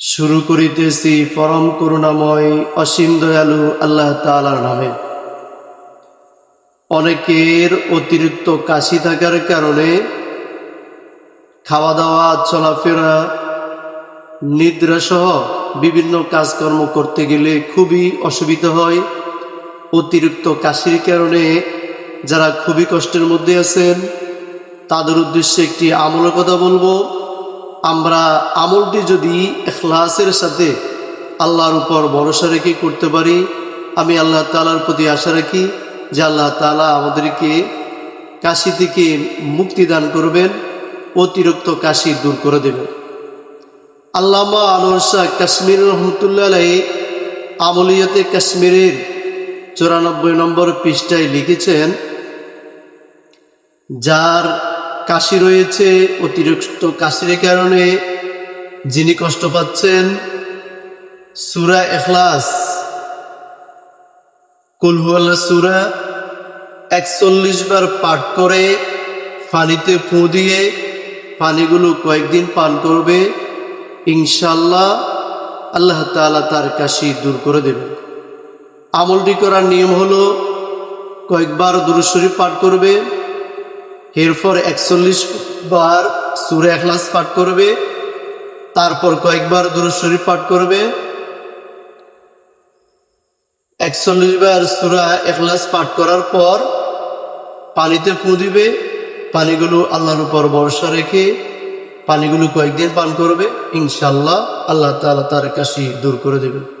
শুরু করিতেছি পরম করুণাময় অসীম দয়ালু আল্লাহ তাআলার নামে। অনেকের অতিরিক্ত কাশি থাকার কারণে খাওয়া দাওয়া চলাফেরা নিদ্রা সহ বিভিন্ন কাজকর্ম করতে গেলে খুবই অসুবিধা হয়। অতিরিক্ত কাশির কারণে যারা খুবই কষ্টের মধ্যে আছেন, তাদের উদ্দেশ্যে একটি আমলের কথা বলব। আমরা আমলটি যদি এখলাসের সাথে আল্লাহর উপর ভরসা রেখে করতে পারি, আমি আল্লাহ তালার প্রতি আশা রাখি যে আল্লাহ তালা আমাদেরকে কাশি থেকে মুক্তি দান করবেন, অতিরিক্ত কাশি দূর করে দেবেন আল্লামা আনোয়ার শাহ কাশ্মীর রহমতুল্লাহ আমলিয়াতে কাশ্মীরের চুরানব্বই নম্বর পৃষ্ঠায় লিখেছেন, যার কাশি রয়েছে, অতিরিক্ত কাশির কারণে যিনি কষ্ট পাচ্ছেন, সুরা এখলাস কুলহুয়াল্লা সুরা একচল্লিশ বার পাঠ করে পানিতে ফু দিয়ে পানিগুলো কয়েকদিন পান করবে ইনশাল্লাহ আল্লাহ তাআলা তার কাশি দূর করে দেবে। আমলটি করার নিয়ম হলো, কয়েকবার দুরুশরীফ পাঠ করবে এরপর একচল্লিশ বার সুরে এখলাস পাঠ করবে, তারপর কয়েকবার দুরুশরীফ পাঠ করবে। একচল্লিশ বার সুরা এখলাস পাঠ করার পর পানিতে ফু দিবে, পানিগুলো আল্লাহর উপর ভরসা রেখে পানিগুলো কয়েকদিন পান করবে। ইনশাল্লাহ আল্লাহ তাআলা তার কাশি দূর করে দেবেন